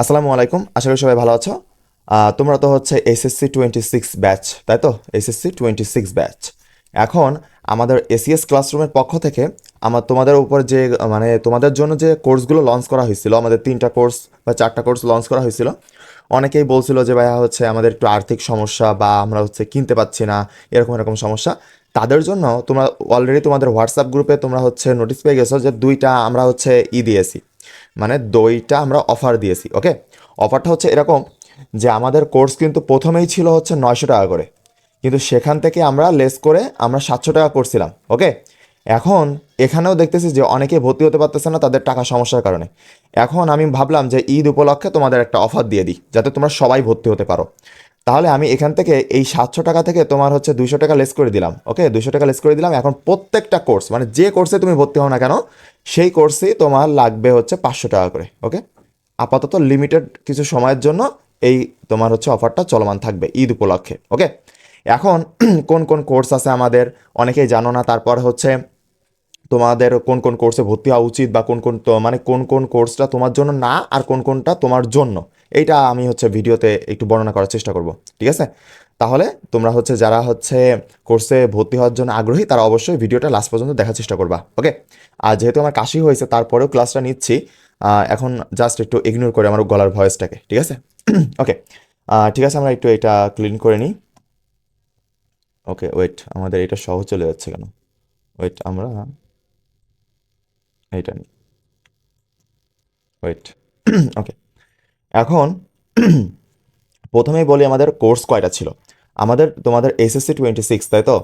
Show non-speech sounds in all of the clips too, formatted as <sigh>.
আসসালামু আলাইকুম, আশা করি সবাই ভালো আছো। তোমরা তো হচ্ছে এসএসসি টোয়েন্টি সিক্স ব্যাচ তাই তো? এসএসসি টোয়েন্টি সিক্স ব্যাচ এখন আমাদের এসিএস ক্লাসরুমের পক্ষ থেকে আমার তোমাদের উপর যে মানে তোমাদের জন্য যে কোর্সগুলো লঞ্চ করা হয়েছিল, আমাদের তিনটা কোর্স বা চারটা কোর্স লঞ্চ করা হয়েছিল, অনেকেই বলছিল যে ভাইয়া হচ্ছে আমাদের একটু আর্থিক সমস্যা বা আমরা হচ্ছে কিনতে পাচ্ছি না, এরকম এরকম সমস্যা। তাদের জন্য তোমরা অলরেডি তোমাদের হোয়াটসঅ্যাপ গ্রুপে তোমরা হচ্ছে নোটিস পেয়ে গেছো যে দুইটা আমরা হচ্ছে ই দিয়েছি। মানে দইটা আমরা অফার দিয়েছি ওকে অফারটা হচ্ছে এরকম যে আমাদের কোর্স কিন্তু প্রথমেই ছিল হচ্ছে নয়শো টাকা করে। কিন্তু সেখান থেকে আমরা লেস করে আমরা সাতশো টাকা করছিলাম ওকে এখন এখানেও দেখতেছি যে অনেকে ভর্তি হতে পারতেছে না তাদের টাকা সমস্যার কারণে। এখন আমি ভাবলাম যে ঈদ উপলক্ষে তোমাদের একটা অফার দিয়ে দিই, যাতে তোমরা সবাই ভর্তি হতে পারো। তাহলে আমি এখান থেকে এই সাতশো টাকা থেকে তোমার হচ্ছে দুইশো টাকা লেস করে দিলাম ওকে দুশো টাকা লেস করে দিলাম। এখন প্রত্যেকটা কোর্স মানে যে কোর্সে তুমি ভর্তি হও না কেন সেই কোর্সেই তোমার লাগবে হচ্ছে পাঁচশো টাকা করে ওকে আপাতত লিমিটেড কিছু সময়ের জন্য এই তোমার হচ্ছে অফারটা চলমান থাকবে ঈদ উপলক্ষে ওকে এখন <clears throat> কোন কোন কোর্স আছে আমাদের? অনেকেই জানো না, তারপর হচ্ছে তোমাদের কোন কোন কোর্সে ভর্তি হওয়া উচিত বা কোন কোন মানে কোন কোন কোর্সটা তোমার জন্য না আর কোন কোনটা তোমার জন্য, এইটা আমি হচ্ছে ভিডিওতে একটু বর্ণনা করার চেষ্টা করব, ঠিক আছে? তাহলে তোমরা হচ্ছে যারা হচ্ছে কোর্সে ভর্তি হওয়ার জন্য আগ্রহী, তারা অবশ্যই ভিডিওটা লাস্ট পর্যন্ত দেখার চেষ্টা করবা ওকে আর যেহেতু আমার কাশি হয়েছে, তারপরেও ক্লাসটা নিচ্ছি এখন জাস্ট একটু ইগনোর করে আমার গলার ভয়েসটাকে ঠিক আছে? <clears throat> ওকে ঠিক আছে, আমরা একটু এটা ক্লিন করে নিই। ওকে ওয়েট আমাদের এটা সহজ চলে যাচ্ছে কেন? ওয়েট আমরা এইটা নিই। ওয়েট ওকে <clears throat> এখন <clears throat> প্রথমেই বলি আমাদের কোর্স কয়টা ছিল? আমাদের, তোমাদের এসএসসি টোয়েন্টি সিক্স তাই তো?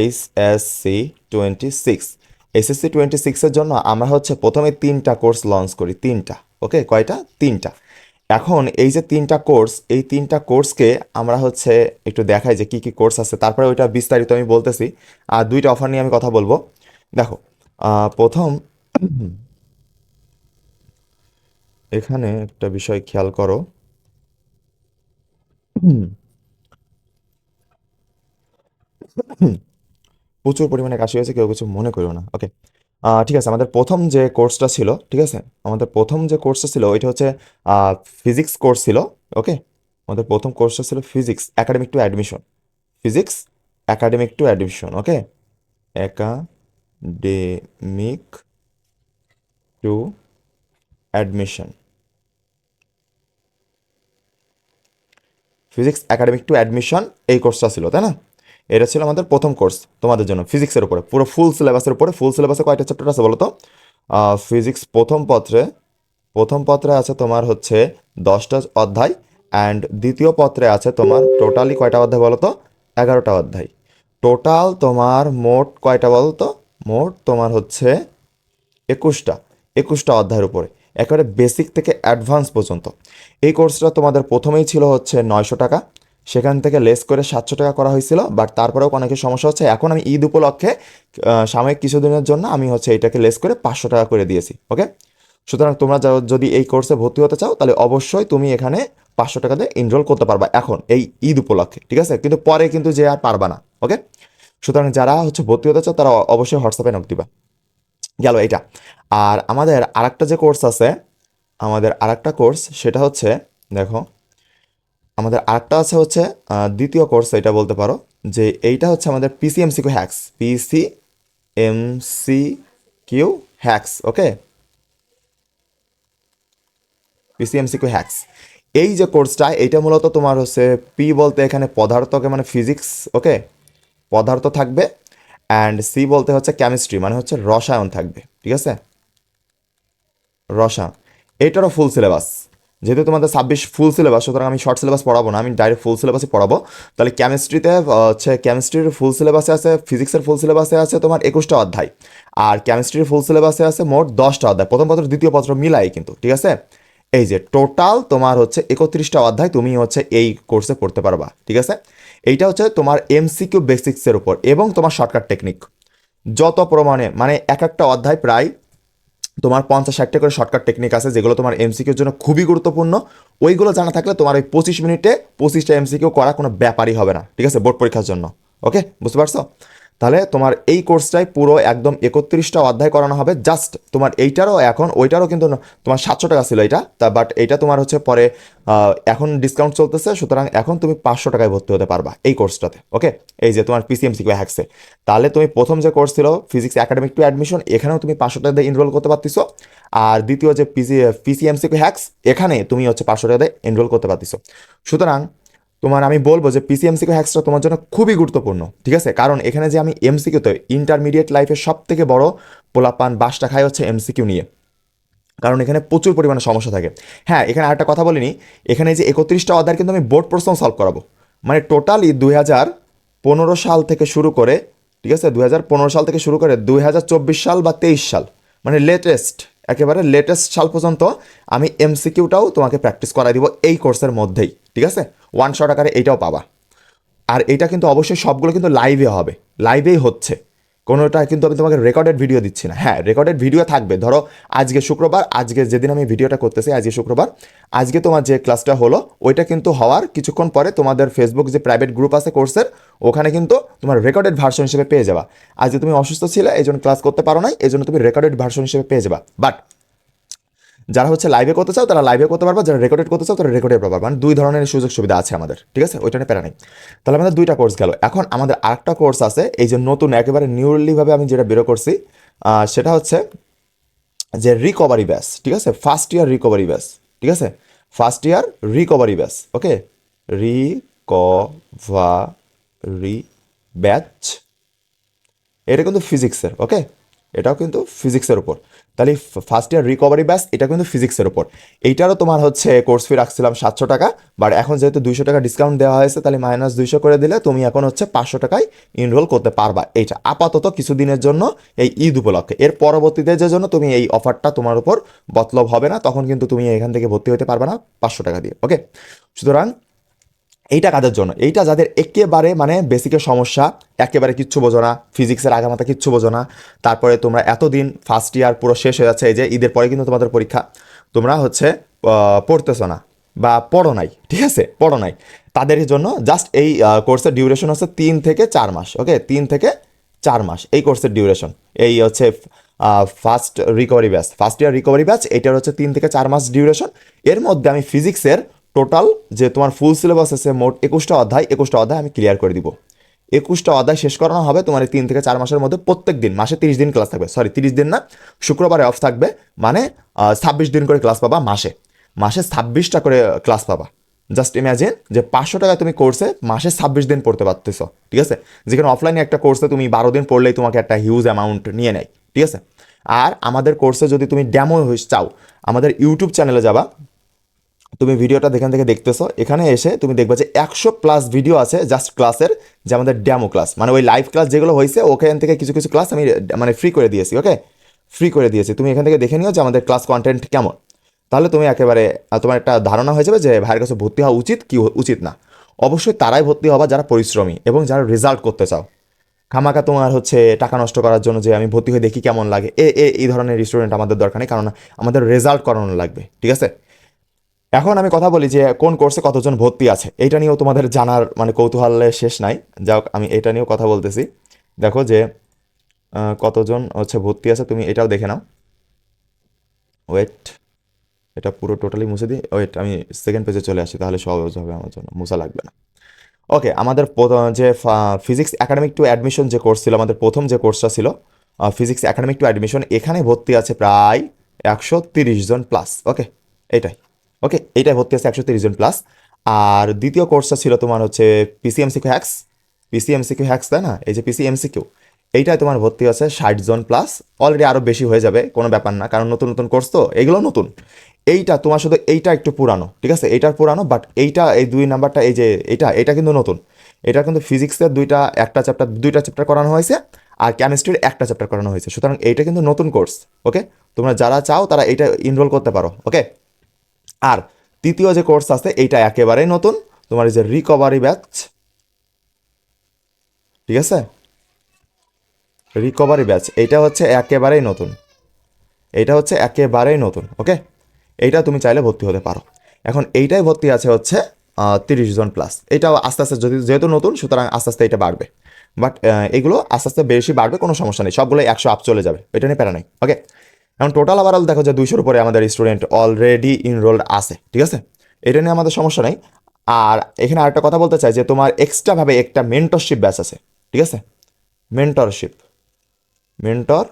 H S C twenty six SSC twenty সিক্সের জন্য আমরা হচ্ছে প্রথমে তিনটা কোর্স লঞ্চ করি, তিনটা ওকে কয়টা? তিনটা। এখন এই যে তিনটা কোর্স, এই তিনটা কোর্সকে আমরা হচ্ছে একটু দেখাই যে কি কি কোর্স আছে, তারপরে ওইটা বিস্তারিত আমি বলতেছি। আর দুইটা অফার নিয়ে আমি কথা বলব। দেখো প্রথম এখানে একটা বিষয় খেয়াল করো। <coughs> প্রচুর পরিমাণে কাশি হয়েছে, কেউ কিছু মনে করো না। ওকে ঠিক আছে, আমাদের প্রথম যে কোর্সটা ছিল, ঠিক আছে? আমাদের প্রথম যে কোর্সটা ছিল, ওইটা হচ্ছে ফিজিক্স কোর্স ছিল ওকে আমাদের প্রথম কোর্সটা ছিল physics academic to admission physics academic to admission okay academic to admission physics academic to admission এই কোর্সটা ছিল, তাই না? এটা ছিল আমাদের প্রথম কোর্স তোমাদের জন্য ফিজিক্সের উপরে। পুরো ফুল সিলেবাসের উপরে ফুল সিলেবাসে কয়টা চ্যাপ্টার আছে বলো তো ফিজিক্স প্রথম পত্রে প্রথম পত্রে আছে তোমার হচ্ছে দশটা অধ্যায় অ্যান্ড দ্বিতীয় পত্রে আছে তোমার টোটালি কয়টা অধ্যায় বলো তো এগারোটা অধ্যায়। টোটাল তোমার মোট কয়টা বলো তো মোট তোমার হচ্ছে একুশটা। একুশটা অধ্যায়ের উপরে। একেবারে বেসিক থেকে অ্যাডভান্স পর্যন্ত। এই কোর্সটা তোমাদের প্রথমেই ছিল হচ্ছে নয়শো টাকা। সেখান থেকে লেস করে সাতশো টাকা করা হয়েছিল বাট তারপরেও অনেকের সমস্যা হচ্ছে, এখন আমি ঈদ উপলক্ষে সাময়িক কিছুদিনের জন্য আমি হচ্ছে এটাকে লেস করে পাঁচশো টাকা করে দিয়েছি ওকে সুতরাং তোমরা যদি এই কোর্সে ভর্তি হতে চাও, তাহলে অবশ্যই তুমি এখানে পাঁচশো টাকা দিয়ে এনরোল করতে পারবা এখন, এই ঈদ উপলক্ষে, ঠিক আছে? কিন্তু পরে কিন্তু যে আর পারবা না ওকে সুতরাং যারা হচ্ছে ভর্তি হতে চাও, তারা অবশ্যই হোয়াটসঅ্যাপে নক দিবা। গেল এইটা। আর আমাদের আরেকটা যে কোর্স আছে, আমাদের আরেকটা কোর্স সেটা হচ্ছে, দেখো, আমাদের আরেকটা আছে হচ্ছে দ্বিতীয় কোর্স এটা বলতে পারো, যে এইটা হচ্ছে আমাদের PCMC Q hacks PC MC Q hacks okay PCMC Q hacks এই যে কোর্সটা এইটা মূলত তোমার হচ্ছে পি বলতে এখানে পদার্থকে মানে ফিজিক্স ওকে পদার্থ থাকবে অ্যান্ড সি বলতে হচ্ছে কেমিস্ট্রি মানে হচ্ছে রসায়ন থাকবে, ঠিক আছে? রসায়ন এইটারও ফুল সিলেবাস যেহেতু তোমাদের ছাব্বিশ ফুল সিলেবাস সুতরাং আমি শর্ট সিলেবাস পড়াবো না, আমি ডাইরেক্ট ফুল সিলেবাসই পড়াবো। তাহলে কেমিস্ট্রিতে হচ্ছে কেমিস্ট্রির ফুল সিলেবাসে আছে ফিজিক্সের ফুল সিলেবাসে আছে তোমার একুশটা অধ্যায়, আর কেমিস্ট্রির ফুল সিলেবাসে আছে মোট দশটা অধ্যায়। প্রথম পত্র, দ্বিতীয় পত্র মিলাই কিন্তু, ঠিক আছে? এই যে টোটাল তোমার হচ্ছে একত্রিশটা অধ্যায়, তুমি হচ্ছে এই কোর্সে পড়তে পারবা, ঠিক আছে? এইটা হচ্ছে তোমার এমসিকিউ বেসিক্সের উপর এবং তোমার শর্টকাট টেকনিক যত প্রমাণে মানে এক একটা অধ্যায় প্রায় তোমার পঞ্চাশ ষাটটা করে শর্টকাট টেকনিক আছে যেগুলো তোমার এমসিকিউর জন্য খুবই গুরুত্বপূর্ণ। ওইগুলো জানা থাকলে তোমার ওই পঁচিশ মিনিটে পঁচিশটা এমসিকিউ করা কোনো ব্যাপারই হবে না, ঠিক আছে? বোর্ড পরীক্ষার জন্য। ওকে বুঝতে পারছ? তাহলে তোমার এই কোর্সটাই পুরো একদম একত্রিশটা অধ্যায় করানো হবে। জাস্ট তোমার এইটারও এখন, ওইটারও কিন্তু তোমার সাতশো টাকা ছিল এটা, তা বাট এইটা তোমার হচ্ছে পরে এখন ডিসকাউন্ট চলতেছে, সুতরাং এখন তুমি পাঁচশো টাকায় ভর্তি হতে পারবা এই কোর্সটাতে ওকে এই যে তোমার পিসিএমসি কিউ হ্যাকসে তাহলে তুমি প্রথম যে কোর্স ছিল ফিজিক্স একাডেমিক টু অ্যাডমিশন এখানেও তুমি পাঁচশো টাকা দিয়ে এনরোল করতে পারতিছো। আর দ্বিতীয় যে পিসি পিসিএমসি কিউ হ্যাক্স এখানে তুমি হচ্ছে পাঁচশো টাকা দিয়ে এনরোল করতে পারতিছো। সুতরাং তোমার আমি বলব যে পিসিএমসিকিউ হ্যাক্সটা তোমার জন্য খুবই গুরুত্বপূর্ণ, ঠিক আছে? কারণ এখানে যে আমি এমসিকিউতে ইন্টারমিডিয়েট লাইফের সব থেকে বড় পোলাপান বাসটা খাই হচ্ছে এমসিকিউ নিয়ে। কারণ এখানে প্রচুর পরিমাণে সমস্যা থাকে। হ্যাঁ এখানে আরেকটা কথা বলিনি। এখানে যে একত্রিশটা অধ্যায় কিন্তু আমি বোর্ড প্রশ্ন সলভ করাবো। মানে টোটালি দুই হাজার পনেরো সাল থেকে শুরু করে, ঠিক আছে? দুই হাজার পনেরো সাল থেকে শুরু করে দুই হাজার চব্বিশ সাল বা তেইশ সাল মানে লেটেস্ট একেবারে লেটেস্ট সাল পর্যন্ত আমি এমসিকিউটাও তোমাকে প্র্যাকটিস করাই দিব এই কোর্সের মধ্যেই, ঠিক আছে? ওয়ান শট আকারে এইটাও পাবা। আর এটা কিন্তু অবশ্যই সবগুলো কিন্তু লাইভে হবে। লাইভেই হচ্ছে। কোনোটা কিন্তু আমি তোমাকে রেকর্ডেড ভিডিও দিচ্ছি না। হ্যাঁ রেকর্ডেড ভিডিও থাকবে। ধরো, আজকে শুক্রবার, আজকে যেদিন আমি ভিডিওটা করতেছি, আজকে শুক্রবার, আজকে তোমার যে ক্লাসটা হলো, ওইটা কিন্তু হওয়ার কিছুক্ষণ পরে তোমাদের ফেসবুক যে প্রাইভেট গ্রুপ আছে কোর্সের ওখানে কিন্তু তোমার রেকর্ডেড ভার্সন হিসেবে পেয়ে যাবা। আজকে তুমি অসুস্থ ছিলে এই জন্য ক্লাস করতে পারো নাই এই জন্য তুমি রেকর্ডেড ভার্সন হিসেবে পেয়ে যাবা। বাট যারা হচ্ছে লাইভে করতে চাও, তারা লাইভে করতে পারবা, যারা রেকর্ডেড করতে চাও, তারা রেকর্ডেড পারবা। মানে দুই ধরনের সুযোগ সুবিধা আছে আমাদের, ঠিক আছে? ওইটা নিয়ে প্যারা নেই। তাহলে আমাদের দুইটা কোর্স গেল। এখন আমাদের আরেকটা কোর্স আছে, এই যে নতুন, একেবারে নিউরলিভাবে আমি যেটা বেরো করছি সেটা হচ্ছে যে রিকভারি ব্যাস ঠিক আছে? ফার্স্ট ইয়ার রিকভারি ব্যাস ঠিক আছে? ফার্স্ট ইয়ার রিকভারি ব্যাস ওকে রিকভারি ব্যাচ এটা কিন্তু ফিজিক্সের ওকে এটাও কিন্তু ফিজিক্সের উপর। তাহলে ফার্স্ট ইয়ার রিকভারি ব্যাস এটা কিন্তু ফিজিক্সের উপর। এইটারও তোমার হচ্ছে কোর্স ফি রাখছিলাম সাতশো টাকা বাট এখন যেহেতু দুইশো টাকা ডিসকাউন্ট দেওয়া হয়েছে, তাহলে মাইনাস দুইশো করে দিলে তুমি এখন হচ্ছে পাঁচশো টাকায় ইনরোল করতে পারবা। এইটা আপাতত কিছুদিনের জন্য এই ঈদ উপলক্ষে। এর পরবর্তীতে যে জন্য তুমি এই অফারটা তোমার উপর বতলব হবে না, তখন কিন্তু তুমি এখান থেকে ভর্তি হতে পারবে না পাঁচশো টাকা দিয়ে ওকে সুতরাং এইটা কাদের জন্য? এইটা যাদের একেবারে মানে বেসিকের সমস্যা, একেবারে কিচ্ছু বোঝো না ফিজিক্সের আগামাতা কিচ্ছু বোঝো না, তারপরে তোমরা এতদিন ফার্স্ট ইয়ার পুরো শেষ হয়ে যাচ্ছে, এই যে ঈদের পরে কিন্তু তোমাদের পরীক্ষা, তোমরা হচ্ছে পড়তেছো না বা পড়ো নাই, ঠিক আছে? পড়ো নাই। তাদের জন্য জাস্ট এই কোর্সের ডিউরেশন হচ্ছে তিন থেকে চার মাস ওকে তিন থেকে চার মাস এই কোর্সের ডিউরেশন এই হচ্ছে first recovery batch first year recovery batch এটার হচ্ছে তিন থেকে চার মাস ডিউরেশন এর মধ্যে আমি ফিজিক্সের টোটাল যে তোমার ফুল সিলেবাস আছে মোট একুশটা অধ্যায় একুশটা অধ্যায় আমি ক্লিয়ার করে দিব। একুশটা অধ্যায় শেষ করানো হবে তোমার এই তিন থেকে চার মাসের মধ্যে প্রত্যেক দিন, মাসে তিরিশ দিন ক্লাস থাকবে। সরি তিরিশ দিন না, শুক্রবারে অফ থাকবে মানে ছাব্বিশ দিন করে ক্লাস পাবা মাসে। মাসে ছাব্বিশটা করে ক্লাস পাবা। জাস্ট ইম্যাজিন যে পাঁচশো টাকা তুমি কোর্সে মাসে ছাব্বিশ দিন পড়তে পারতেছো, ঠিক আছে? যেখানে অফলাইনে একটা কোর্সে তুমি বারো দিন পড়লেই তোমাকে একটা হিউজ অ্যামাউন্ট নিয়ে নেয়, ঠিক আছে? আর আমাদের কোর্সে যদি তুমি ড্যামো চাও, আমাদের ইউটিউব চ্যানেলে যাবা তুমি ভিডিওটা এখান থেকে দেখতেছো, এখানে এসে তুমি দেখবে যে একশো প্লাস ভিডিও আছে জাস্ট ক্লাসের যে আমাদের ড্যামো ক্লাস মানে ওই লাইভ ক্লাস যেগুলো হয়েছে, ওখান থেকে কিছু কিছু ক্লাস আমি মানে ফ্রি করে দিয়েছি ওকে ফ্রি করে দিয়েছি। তুমি এখান থেকে দেখে নিও যে আমাদের ক্লাস কন্টেন্ট কেমন। তাহলে তুমি একেবারে তোমার একটা ধারণা হয়ে যাবে যে ভাইয়ের কাছে ভর্তি হওয়া উচিত, কি উচিত না। অবশ্যই তারাই ভর্তি হবা যারা পরিশ্রমী এবং যারা রেজাল্ট করতে চাও। খামাকা তোমার হচ্ছে টাকা নষ্ট করার জন্য যে আমি ভর্তি হয়ে দেখি কেমন লাগে। এ- এই ধরনের স্টুডেন্ট আমাদের দরকার নেই, কারণ আমাদের রেজাল্ট করানো লাগবে, ঠিক আছে? এখন আমি কথা বলি যে কোন কোর্সে কতজন ভর্তি আছে, এইটা নিয়েও তোমাদের জানার মানে কৌতূহলের শেষ নাই। যাই হোক আমি এটা নিয়েও কথা বলতেছি। দেখো যে কতজন হচ্ছে ভর্তি আছে, তুমি এটাও দেখে নাও। ওয়েট এটা পুরো টোটালি মুছে দিই। ওয়েট আমি সেকেন্ড পেজে চলে আসি, তাহলে সহজ হবে আমার জন্য, মুছা লাগবে না। ওকে আমাদের যে ফিজিক্স একাডেমিক টু অ্যাডমিশন যে কোর্স ছিল, আমাদের প্রথম যে কোর্সটা ছিল ফিজিক্স একাডেমিক টু অ্যাডমিশন এখানে ভর্তি আছে প্রায় একশো তিরিশ জন প্লাস ওকে এইটাই। ওকে এইটাই ভর্তি আছে একশো তিরিশ জন প্লাস আর দ্বিতীয় কোর্সটা ছিল তোমার হচ্ছে PCMC Q hacks PCMC Q hacks তাই না? এই যে পিসিএমসি কিউ এইটাই তোমার ভর্তি আছে ষাট জন প্লাস অলরেডি আরও বেশি হয়ে যাবে, কোনো ব্যাপার না, কারণ নতুন নতুন কোর্স তো, এগুলো নতুন। এইটা তোমার শুধু এইটা একটু পুরানো, ঠিক আছে? এইটার পুরানো বাট এইটা, এই দুই নাম্বারটা, এই যে এটা এটা কিন্তু নতুন। এটা কিন্তু ফিজিক্সের দুইটা, একটা চ্যাপ্টার দুইটা চ্যাপ্টার করানো হয়েছে, আর কেমিস্ট্রির একটা চ্যাপ্টার করানো হয়েছে। সুতরাং এইটা কিন্তু নতুন কোর্স ওকে তোমরা যারা চাও, তারা এইটা ইনরোল করতে পারো ওকে আর তৃতীয় যে কোর্স আছে, এইটা একেবারেই নতুন। তোমার এই যে রিকভারি ব্যাচ ঠিক আছে? রিকভারি ব্যাচ এইটা হচ্ছে একেবারেই নতুন। এইটা হচ্ছে একেবারেই নতুন ওকে এইটা তুমি চাইলে ভর্তি হতে পারো। এখন এইটাই ভর্তি আছে হচ্ছে তিরিশ জন প্লাস এটাও আস্তে আস্তে যদি, যেহেতু নতুন, সুতরাং আস্তে আস্তে এটা বাড়বে। বাট এগুলো আস্তে আস্তে বেশি বাড়বে, কোনো সমস্যা নেই। সবগুলো একশো আপ চলে যাবে। এটা নিয়ে প্যারা নেই ওকে এখন টোটাল ওভারঅল দেখো যে দুইশোর উপরে আমাদের স্টুডেন্ট অলরেডি ইনরোলড আছে, ঠিক আছে? এটা নিয়ে আমাদের সমস্যা নেই। আর এখানে আরেকটা কথা বলতে চাই যে তোমার এক্সট্রাভাবে একটা মেন্টরশিপ ব্যাচ আছে, ঠিক আছে? মেন্টরশিপ মেন্টর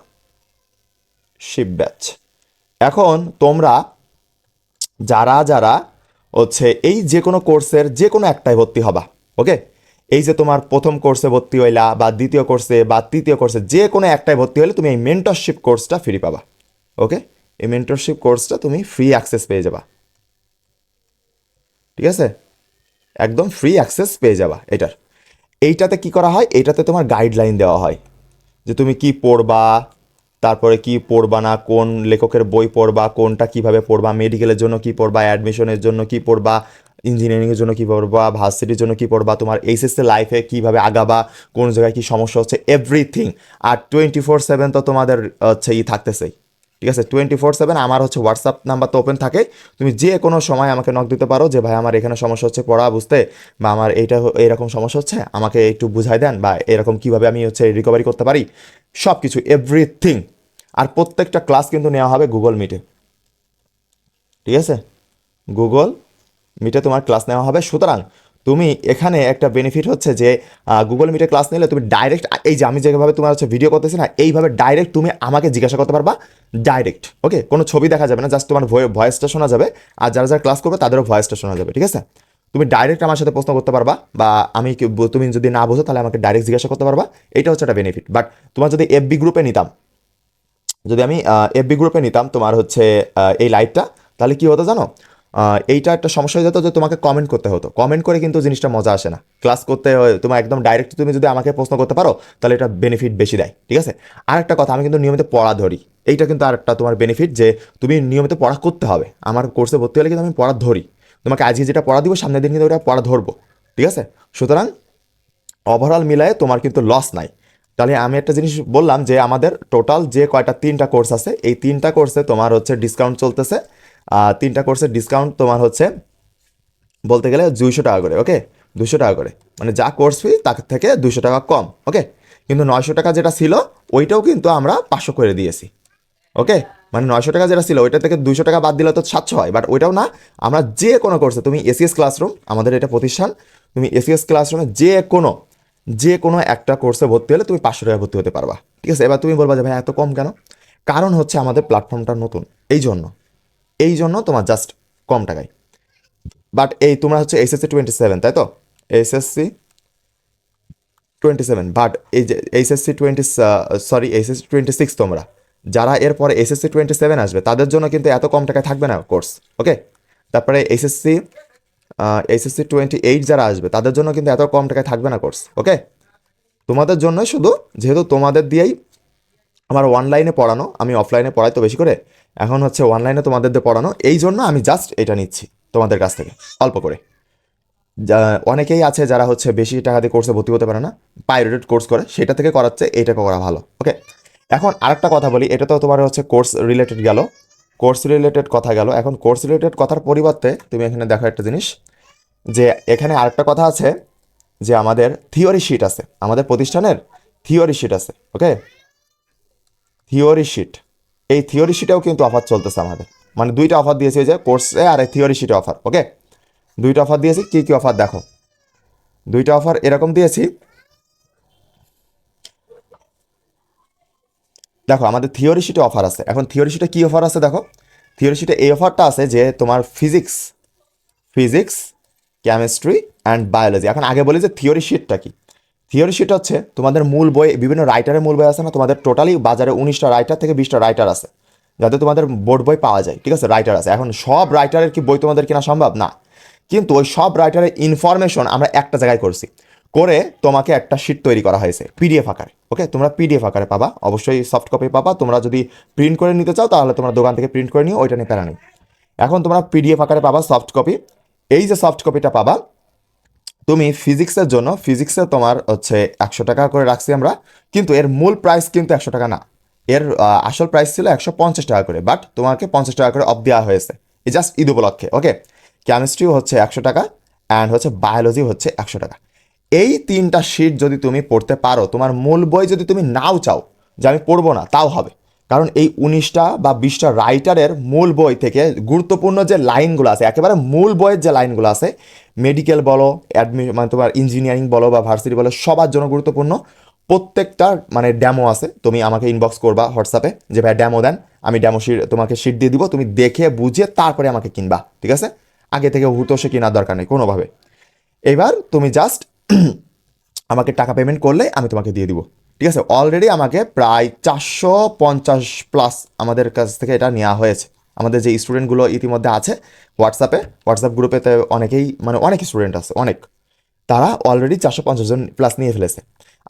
শিপ ব্যাচ এখন তোমরা যারা যারা হচ্ছে এই যে কোনো কোর্সের যে কোনো একটাই ভর্তি হবা ওকে এই যে তোমার প্রথম কোর্সে ভর্তি হইলা বা দ্বিতীয় কোর্সে বা তৃতীয় কোর্সে যে কোনো একটাই ভর্তি হলে তুমি এই মেন্টরশিপ কোর্সটা ফ্রি পাবা। ওকে এই মেন্টরশিপ কোর্সটা তুমি ফ্রি অ্যাক্সেস পেয়ে যাবা। ঠিক আছে? একদম ফ্রি অ্যাক্সেস পেয়ে যাবা এটার। এইটাতে কি করা হয়? এইটাতে তোমার গাইডলাইন দেওয়া হয়। যে তুমি কি পড়বা, তারপরে কি পড়বা না, কোন লেখকের বই পড়বা, কোনটা কীভাবে পড়বা মেডিকেলের জন্য কি পড়বা অ্যাডমিশনের জন্য কি পড়বা ইঞ্জিনিয়ারিংয়ের জন্য কি পড়বা ভার্সিটির জন্য কি পড়বা, তোমার এইচএসসি লাইফে কীভাবে আগাবা, কোন জায়গায় কি সমস্যা হচ্ছে এভরিথিং আর টোয়েন্টি ফোর সেভেন তো তোমাদের হচ্ছে ই থাকতেছেই। ঠিক আছে টোয়েন্টি ফোর সেভেন আমার হচ্ছে হোয়াটসঅ্যাপ নাম্বার তো ওপেন থাকে। তুমি যে কোনো সময় আমাকে নক দিতে পারো যে, ভাই, আমার এখানে সমস্যা হচ্ছে, পড়া, বুঝতে? বা, আমার এইটা এরকম সমস্যা হচ্ছে, আমাকে একটু বুঝাই দেন বা, এরকম কীভাবে আমি হচ্ছে রিকভারি করতে পারি? সব কিছু এভরিথিং আর প্রত্যেকটা ক্লাস কিন্তু নেওয়া হবে গুগল মিটে ঠিক আছে? গুগল মিটে তোমার ক্লাস নেওয়া হবে। সুতরাং তুমি এখানে একটা বেনিফিট হচ্ছে যে গুগল মিটে ক্লাস নিলে তুমি ডাইরেক্ট এই যে আমি যেভাবে তোমার হচ্ছে ভিডিও করতেছি না, এইভাবে ডাইরেক্ট তুমি আমাকে জিজ্ঞাসা করতে পারবা ডাইরেক্ট ওকে কোনো ছবি দেখা যাবে না জাস্ট তোমার ভয়েসটা শোনা যাবে, আর যারা যারা ক্লাস করবে তাদেরও ভয়েসটা শোনা যাবে, ঠিক আছে? তুমি ডাইরেক্ট আমার সাথে প্রশ্ন করতে পারবা, বা আমি তুমি যদি না বোঝো তাহলে আমাকে ডাইরেক্ট জিজ্ঞাসা করতে পারবা, এটা হচ্ছে একটা বেনিফিট বাট তোমার যদি এফবি গ্রুপে নিতাম, যদি আমি এফবি গ্রুপে নিতাম তোমার হচ্ছে এই লাইভটা তাহলে কি হতো জানো? এইটা একটা সমস্যা হয়ে যেত যে তোমাকে কমেন্ট করতে হতো। কমেন্ট করে কিন্তু জিনিসটা মজা আসে না। ক্লাস করতে হয়, তোমার একদম ডাইরেক্ট তুমি যদি আমাকে প্রশ্ন করতে পারো, তাহলে এটা বেনিফিট বেশি দেয়, ঠিক আছে? আর একটা কথা, আমি কিন্তু নিয়মিত পড়া ধরি। এইটা কিন্তু আরেকটা তোমার বেনিফিট যে তুমি নিয়মিত পড়া করতে হবে। আমার কোর্সে ভর্তি হলে কিন্তু আমি পড়া ধরি। তোমাকে আজকে যেটা পড়া দিব, সামনের দিন কিন্তু ওটা পড়া ধরবো, ঠিক আছে? সুতরাং ওভারঅল মিলায়ে তোমার কিন্তু লস নাই। তাহলে আমি একটা জিনিস বললাম যে আমাদের টোটাল যে কয়টা তিনটা কোর্স আছে, এই তিনটা কোর্সে তোমার হচ্ছে ডিসকাউন্ট চলতেছে। আর তিনটা কোর্সের ডিসকাউন্ট তোমার হচ্ছে বলতে গেলে দুইশো টাকা করে ওকে দুশো টাকা করে। মানে যা কোর্স ফি তার থেকে দুশো টাকা কম ওকে কিন্তু নয়শো টাকা যেটা ছিল, ওইটাও কিন্তু আমরা পাঁচশো করে দিয়েছি ওকে মানে নয়শো টাকা যেটা ছিল, ওইটা থেকে দুশো টাকা বাদ দিলে তো সাতশো হয় বাট ওইটাও না। আমরা যে কোনো কোর্সে তুমি এসিএস ক্লাসরুম আমাদের এটা প্রতিষ্ঠান, তুমি এসিএস ক্লাসরুমে যে কোনো যে কোনো একটা কোর্সে ভর্তি হলে তুমি পাঁচশো টাকা ভর্তি হতে পারবা, ঠিক আছে? এবার তুমি বলবা যে ভাই, এত কম কেন? কারণ হচ্ছে আমাদের প্ল্যাটফর্মটা নতুন এই জন্য এই জন্য তোমার জাস্ট কম টাকায়। বাট এই তোমরা হচ্ছে এসএসসি টোয়েন্টি সেভেন তাই তো? এসএসসি টোয়েন্টি সেভেন বাট এই যে HSC twenty sorry HSC twenty six তোমরা, যারা এরপরে এসএসসি টোয়েন্টি সেভেন আসবে, তাদের জন্য কিন্তু এত কম টাকায় থাকবে না কোর্স ওকে তারপরে এইচএসসি এইচএসসি টোয়েন্টি এইট যারা আসবে, তাদের জন্য কিন্তু এত কম টাকায় থাকবে না কোর্স ওকে তোমাদের জন্য শুধু, যেহেতু তোমাদের দিয়েই আমার অনলাইনে পড়ানো, আমি অফলাইনে পড়াই তো বেশি করে এখন হচ্ছে অনলাইনে তোমাদের দিয়ে পড়ানো। এই জন্য আমি জাস্ট এটা নিচ্ছি তোমাদের কাছ থেকে, অল্প করে। অনেকেই আছে যারা হচ্ছে বেশি টাকা দিয়ে কোর্সে ভর্তি হতে পারে না পাইরেটেড কোর্স করে, সেটা থেকে করাচ্ছে এইটা করা ভালো ওকে এখন আরেকটা কথা বলি, এটা তো তোমার হচ্ছে কোর্স রিলেটেড গেল। কোর্স রিলেটেড কথা গেল। এখন কোর্স রিলেটেড কথার পরিবর্তে তুমি এখানে দেখো একটা জিনিস, যে এখানে আরেকটা কথা আছে, যে আমাদের থিওরি শিট আছে, আমাদের প্রতিষ্ঠানের থিওরি শিট আছে ওকে থিওরি শিট এই থিওরি শিটেও কিন্তু অফার চলতেছে আমাদের। মানে দুইটা অফার দিয়েছে যে কোর্সে আর এই থিওরি শিটে অফার ওকে দুইটা অফার দিয়েছি, কী কী অফার দেখো। দুইটা অফার এরকম দিয়েছি। দেখো, আমাদের থিওরি শিটে অফার আছে। এখন থিওরি শিটে কী অফার আছে দেখো? থিওরি শিটে এই অফারটা আছে যে তোমার physics physics chemistry and biology এখন আগে বলি যে থিওরি শিটটা কি। থিওরি শিট হচ্ছে, তোমাদের মূল বই, বিভিন্ন রাইটারের মূল বই আছে না, তোমাদের টোটালি বাজারে উনিশটা রাইটার থেকে বিশটা রাইটার আছে। যাতে তোমাদের বোর্ড বই পাওয়া যায়, ঠিক আছে রাইটার আছে। এখন সব রাইটারের কি বই তোমাদের কেনা সম্ভব? না। কিন্তু ওই সব রাইটারের ইনফরমেশন আমরা একটা জায়গায় করছি। করে তোমাকে একটা শিট তৈরি করা হয়েছে পিডিএফ আকারে ওকে তোমরা পিডিএফ আকারে পাবা, অবশ্যই সফট কপি পাবা। তোমরা যদি প্রিন্ট করে নিতে চাও, তাহলে তোমরা দোকান থেকে প্রিন্ট করে নিও, ওইটা নিয়ে প্যারা নেই। এখন তোমরা পিডিএফ আকারে পাবা সফট কপি এই যে সফট কপিটা পাবা তুমি ফিজিক্সের জন্য ফিজিক্সে তোমার হচ্ছে একশো টাকা করে রাখছি আমরা, কিন্তু এর মূল প্রাইস কিন্তু একশো টাকা না। এর আসল প্রাইস ছিল একশো পঞ্চাশ টাকা করে বাট তোমাকে পঞ্চাশ টাকা করে অফ দেওয়া হয়েছে। এই জাস্ট ঈদ উপলক্ষে ওকে কেমিস্ট্রিও হচ্ছে একশো টাকা অ্যান্ড হচ্ছে বায়োলজি হচ্ছে একশো টাকা। এই তিনটা শিট যদি তুমি পড়তে পারো, তোমার মূল বই যদি তুমি নাও চাও যে আমি পড়ব না, তাও হবে। কারণ এই উনিশটা বা বিশটা রাইটারের মূল বই থেকে গুরুত্বপূর্ণ যে লাইনগুলো আছে, একেবারে মূল বইয়ের যে লাইনগুলো আছে মেডিকেল বলো অ্যাডমি মানে তোমার ইঞ্জিনিয়ারিং বলো বা ভার্সিটি বলো, সবার জন্য গুরুত্বপূর্ণ। প্রত্যেকটা মানে ড্যামো আছে, তুমি আমাকে ইনবক্স করবা হোয়াটসঅ্যাপে যে, ভাই ড্যামো দেন, আমি ড্যামো শিট তোমাকে শিট দিয়ে দিব, তুমি দেখে বুঝে তারপরে আমাকে কিনবা, ঠিক আছে? আগে থেকে হুতোষে কেনার দরকার নেই, কোনোভাবে। এবার তুমি জাস্ট <clears throat> আমাকে টাকা পেমেন্ট করলে আমি তোমাকে দিয়ে দিব। ঠিক আছে অলরেডি আমাকে প্রায় চারশো পঞ্চাশ প্লাস আমাদের কাছ থেকে এটা নেওয়া হয়েছে। আমাদের যে স্টুডেন্টগুলো ইতিমধ্যে আছে হোয়াটসঅ্যাপে হোয়াটসঅ্যাপ গ্রুপেতে অনেকেই মানে অনেক স্টুডেন্ট আছে, অনেক। তারা অলরেডি চারশো পঞ্চাশ জন প্লাস নিয়ে ফেলেছে।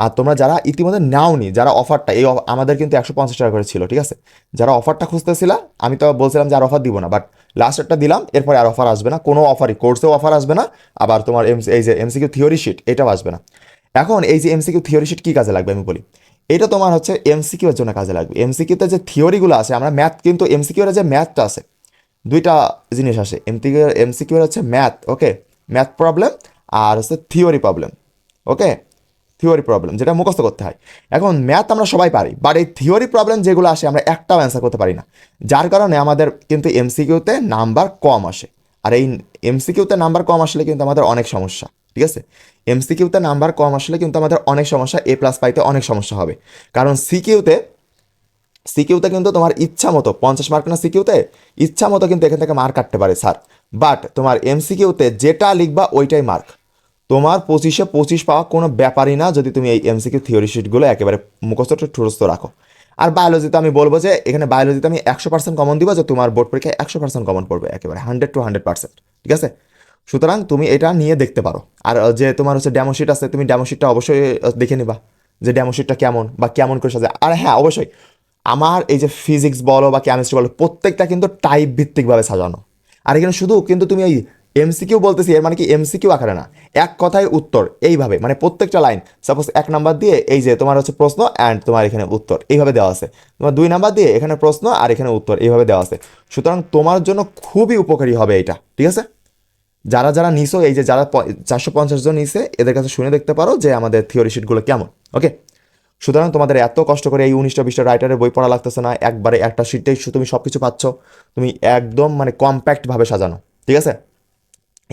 আর তোমরা যারা ইতিমধ্যে নাওনি, যারা অফারটা এই আমাদের কিন্তু একশো পঞ্চাশ টাকা করে ছিল, ঠিক আছে? যারা অফারটা খুঁজতেছিল, আমি তো বলছিলাম যে আর অফার দিব না বাট লাস্ট একটা দিলাম, এরপরে আর অফার আসবে না। কোনো অফারই কোর্সেও অফার আসবে না, আবার তোমার এম এই যে এমসিকিউ থিওরি শিট এটাও আসবে না। এখন এই যে এমসিকিউ থিওরি শিট কী কাজে লাগবে আমি বলি? এটা তোমার হচ্ছে এমসিকিউ এর জন্য কাজে লাগবে। এমসিকিউতে যে থিওরিগুলো আছে, আমরা ম্যাথ কিন্তু এমসিকিউর যে ম্যাথটা আছে, দুইটা জিনিস আসে। এমসিকিউ এমসিকিউর হচ্ছে ম্যাথ ওকে ম্যাথ প্রবলেম আর হচ্ছে theory problem okay theory problem যেটা মুখস্থ করতে হয়। এখন ম্যাথ আমরা সবাই পারি বাট এই থিওরি প্রবলেম যেগুলো আসে আমরা একটাও অ্যান্সার করতে পারি না। যার কারণে আমাদের কিন্তু এমসিকিউতে নাম্বার কম আসে। আর এই এমসিকিউতে নাম্বার কম আসলে কিন্তু আমাদের অনেক সমস্যা, ঠিক আছে? এমসিকিউতে নাম্বার কম আসলে কিন্তু আমাদের অনেক সমস্যা, এ প্লাস পাইতে অনেক সমস্যা হবে। কারণ সিকিউতে সিকিউতে কিন্তু তোমার ইচ্ছা মতো, পঞ্চাশ মার্ক না সিকিউতে, ইচ্ছা মতো কিন্তু এখান থেকে মার্ক কাটতে পারে, স্যার। বাট তোমার এমসিকিউতে যেটা লিখবা ওইটাই মার্ক। তোমার পঁচিশে পঁচিশ পাওয়া কোনো ব্যাপারই না যদি তুমি এই এমসিকিউ থিওরি শিটগুলো একেবারে মুখস্থ ঠুরস্থ রাখো। আর বায়োলজিতে আমি বলব যে, এখানে বায়োলজিতে আমি একশো পার্সেন্ট কমন দিব যে তোমার বোর্ড পরীক্ষায় একশো পার্সেন্ট কমন পড়বে একেবারে হান্ড্রেড টু হান্ড্রেড পার্সেন্ট ঠিক আছে? সুতরাং তুমি এটা নিয়ে দেখতে পারো। আর যে তোমার হচ্ছে ড্যামোশিট আছে, তুমি ড্যামোশিটটা অবশ্যই দেখে নিবা যে ড্যামোশিটটা কেমন বা কেমন করে সাজে আর হ্যাঁ অবশ্যই, আমার এই যে ফিজিক্স বলো বা কেমিস্ট্রি বলো, প্রত্যেকটা কিন্তু টাইপ ভিত্তিকভাবে সাজানো। আর এখানে শুধু কিন্তু তুমি এই এমসিকিউ বলতেছি, এর মানে কি এমসিকিউ আকারে না। এক কথায় উত্তর, এইভাবে মানে প্রত্যেকটা লাইন সাপোজ এক নাম্বার দিয়ে এই যে তোমার হচ্ছে প্রশ্ন অ্যান্ড তোমার এখানে উত্তর, এইভাবে দেওয়া আছে। তোমার দুই নাম্বার দিয়ে এখানে প্রশ্ন আর এখানে উত্তর, এইভাবে দেওয়া আছে। সুতরাং তোমার জন্য খুবই উপকারী হবে এটা, ঠিক আছে? যারা যারা নিছো, এই যে যারা চারশো পঞ্চাশ জন নিছে, এদের কাছে শুনে দেখতে পারো যে আমাদের থিওরি শিটগুলো কেমন ওকে সুতরাং তোমাদের এত কষ্ট করে এই উনিশটা বিশটা রাইটারের বই পড়া লাগতেছে না, একবারে একটা শিটটাই তুমি সব কিছু পাচ্ছ, তুমি একদম মানে কম্প্যাক্টভাবে সাজানো, ঠিক আছে?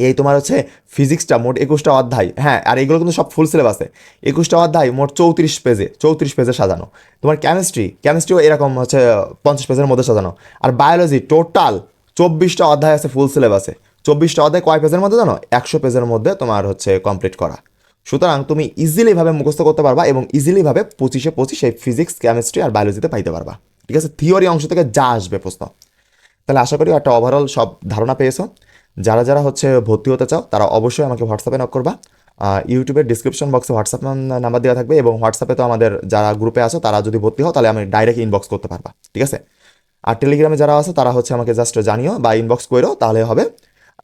এই তোমার হচ্ছে ফিজিক্সটা মোট একুশটা অধ্যায় হ্যাঁ আর এগুলো কিন্তু সব ফুল সিলেবাসে একুশটা অধ্যায় মোট চৌত্রিশ পেজে চৌত্রিশ পেজে সাজানো। তোমার কেমিস্ট্রি কেমিস্ট্রিও এরকম হচ্ছে, পঞ্চাশ পেজের মধ্যে সাজানো। আর বায়োলজি টোটাল চব্বিশটা অধ্যায় আছে ফুল সিলেবাসে চব্বিশটা অধ্যায় কয় পেজের মধ্যে জানো? একশো পেজের মধ্যে তোমার হচ্ছে কমপ্লিট করা। সুতরাং তুমি ইজিলিভাবে মুখস্থ করতে পারবা এবং ইজিলিভাবে পঁচিশে পঁচিশ এই ফিজিক্স কেমিস্ট্রি আর বায়োলজিতে পাইতে পারবা। ঠিক আছে? থিওরি অংশ থেকে যা আসবে প্রশ্ন। তাহলে আশা করি একটা ওভারঅল সব ধারণা পেয়েছ। যারা যারা হচ্ছে ভর্তি হতে চাও, তারা অবশ্যই আমাকে হোয়াটসঅ্যাপে নক করবা। ইউটিউবের ডিসক্রিপশন বক্সে হোয়াটসঅ্যাপ নাম্বার দেওয়া থাকবে এবং হোয়াটসঅ্যাপে তো আমাদের যারা গ্রুপে আছো, তারা যদি ভর্তি হও, তাহলে আমি ডাইরেক্ট ইনবক্স করতে পারবা। ঠিক আছে? আর টেলিগ্রামে যারা আছে, তারা হচ্ছে আমাকে জাস্ট জানিও বা ইনবক্স করো তাহলে হবে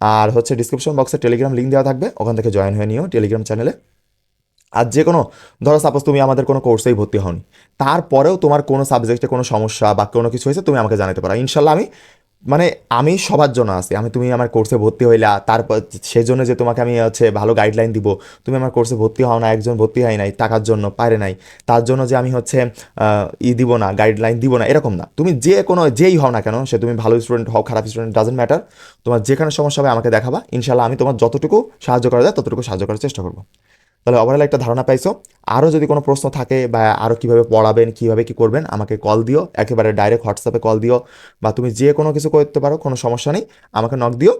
আর হচ্ছে ডিসক্রিপশন বক্সে টেলিগ্রাম লিঙ্ক দেওয়া থাকবে, ওখান থেকে জয়েন হয়ে নিও টেলিগ্রাম চ্যানেলে আর যে কোনো ধরো সাপোজ তুমি আমাদের কোনো কোর্সেই ভর্তি হওনি, তারপরেও তোমার কোনো সাবজেক্টে কোনো সমস্যা বা কোনো কিছু হয়েছে, তুমি আমাকে জানাতে পারো। ইনশাল্লাহ আমি মানে আমি সবার জন্য আছি। আমি, তুমি আমার কোর্সে ভর্তি হইলা, তারপর সেই জন্য যে তোমাকে আমি হচ্ছে ভালো গাইডলাইন দিব, তুমি আমার কোর্সে ভর্তি হও না, একজন ভর্তি হয় নাই, টাকার জন্য পারে নাই, তার জন্য যে আমি হচ্ছে ই দিব না গাইডলাইন দিব না, এরকম না। তুমি যে কোনো, যেই হও না কেন, সে তুমি ভালো স্টুডেন্ট হও, খারাপ স্টুডেন্ট ডাজেন্ট ম্যাটার তোমার যেখানে সমস্যা হবে আমাকে দেখাবা ইনশাল্লাহ আমি তোমার যতটুকু সাহায্য করা যায়, ততটুকু সাহায্য করার চেষ্টা করব। তাহলে ওভারঅল একটা ধারণা পাইছো। আরও যদি কোনো প্রশ্ন থাকে বা আরও কীভাবে পড়াবেন, কীভাবে কী করবেন, আমাকে কল দিও। একেবারে ডাইরেক্ট হোয়াটসঅ্যাপে কল দিও বা তুমি যে কোনো কিছু করতে পারো, কোনো সমস্যা নেই, আমাকে নক দিও।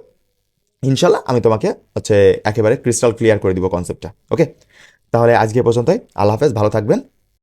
ইনশাল্লাহ আমি তোমাকে হচ্ছে একেবারে ক্রিস্টাল ক্লিয়ার করে দিব কনসেপ্টটা ওকে তাহলে আজকে পর্যন্তই। আল্লাহ হাফেজ, ভালো থাকবেন।